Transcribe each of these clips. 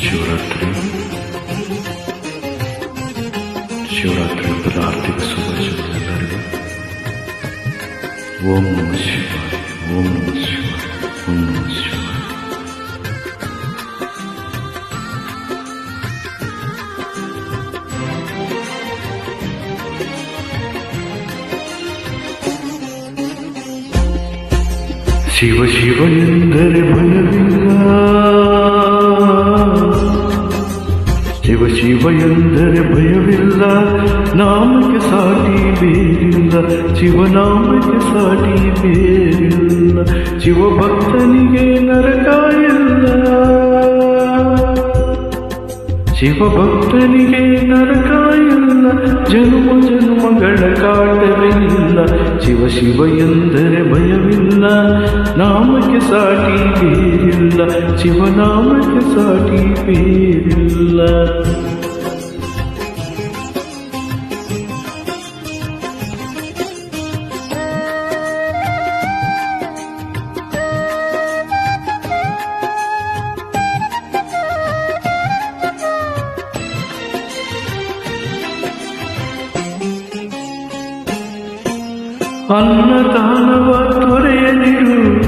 ಶಿವರಾತ್ರಿ ಶಿವರಾತ್ರಿ ಹಬ್ಬದ ಆರ್ಥಿಕ ಶುಭಾಶಯಗಳು ಎಲ್ಲರಿಗೂ ಓಂ ನಮ ಶಿವಾಯ ಓಂ ನಮ ಶಿವಾಯ ಓಂ ನಮ ಶಿವಾಯ ಶಿವ ಶಿವ ಎಂದರೆ ಭಯವಿಲ್ಲ ಶಿವ ಎಂದರೆ ಭಯವಿಲ್ಲ, ನಾಮಕ್ಕೆ ಸಾಟಿ ಬೇರಿಲ್ಲ, ಶಿವನಾಮಕ್ಕೆ ಸಾಟಿ ಬೇರಿಲ್ಲ ಶಿವ ಭಕ್ತನಿಗೆ ನರಕ ಇಲ್ಲ. ಶಿವ ಭಕ್ತನಿಗೆ ನರಕ ಇಲ್ಲ, ಜನ್ಮ ಜನ್ಮಗಳ ಇಲ್ಲ ಶಿವ ಶಿವ ಎಂದರೆ ಭಯವಿಲ್ಲ ನಾಮಕ್ಕೆ ಸಾಟಿ ಬೇರಿಲ್ಲ ಶಿವನಾಮಕ್ಕೆ ಸಾಟಿ ಬೇರಿಲ್ಲ ಅನ್ನದಾನವ ತೊರೆಯದಿರು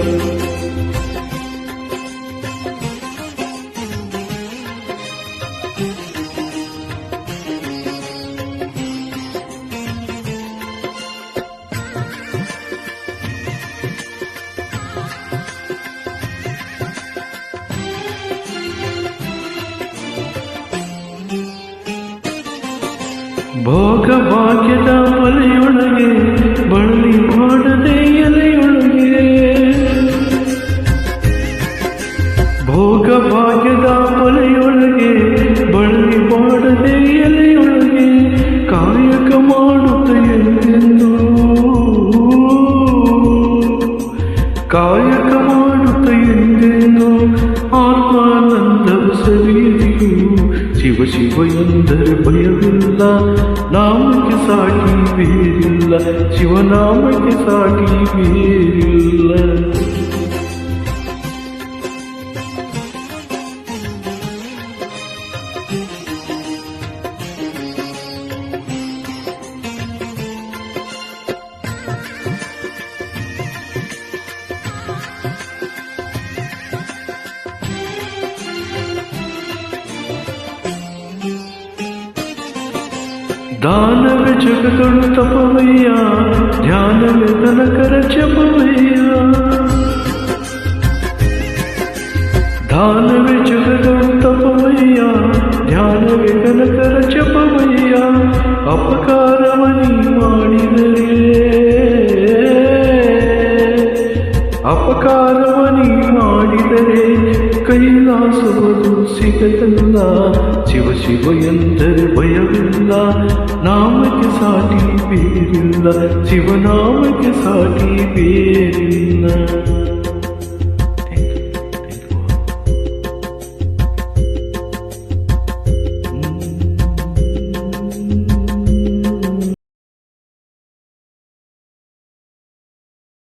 ಭೋಗ ಭಾಗ್ಯದ ಮಲೆಯೊಳಗೆ, ಬಳ್ಳಿ ಮಾಡದೆ ಎಲೆಯೊಳಗೆ ಭೋಗ ಭಾಗ್ಯದ ಮಲೆಯೊಳಗೆ, ಬಳ್ಳಿ ಮಾಡದೆ ಎಲೆಯೊಳಗೆ ಕಾಯಕ ಮಾಡುತ್ತ ಎಂದೆಂದು ಕಾಯಕ ಮಾಡುತ್ತ ಎಂದೆಂದು ಆತ್ಮಾನಂದವು ಸವಿಯದಿರು ಶಿವ ಶಿವ ಎಂದರೆ ಭಯವಿಲ್ಲ ನಾಮಕ್ಕೆ ಸಾಟಿ ಬೇರಿಲ್ಲ ಶಿವನಾಮಕ್ಕೆ ಸಾಟಿ ಬೇರಿಲ್ಲ ದಾನವೇ ಜಗಗಳು ತಪವಯ್ಯ ಧ್ಯಾನವೇ ತನಕರ ಜಪವಯ್ಯ ದಾನವೇ ಜಗಗಳು ತಪವಯ್ಯ ಧ್ಯಾನವೇ ಕನಕರ ಜಪವಯ್ಯ ಅಪಕಾರವನಿ ಮಾಡಿದರೆ ಅಪಕಾರವನಿ ಮಾಡಿದರೆ ಕೈಲಾಸವದು ಸಿಗದಲ್ಲ ಶಿವ ಶಿವ ಎಂದರೆ ಭಯವಿಲ್ಲ ನಾಮಕ್ಕೆ ಸಾಟಿ ಬೇರಿಲ್ಲ ಶಿವನಾಮಕ್ಕೆ ಸಾಟಿ ಬೇರಿಲ್ಲ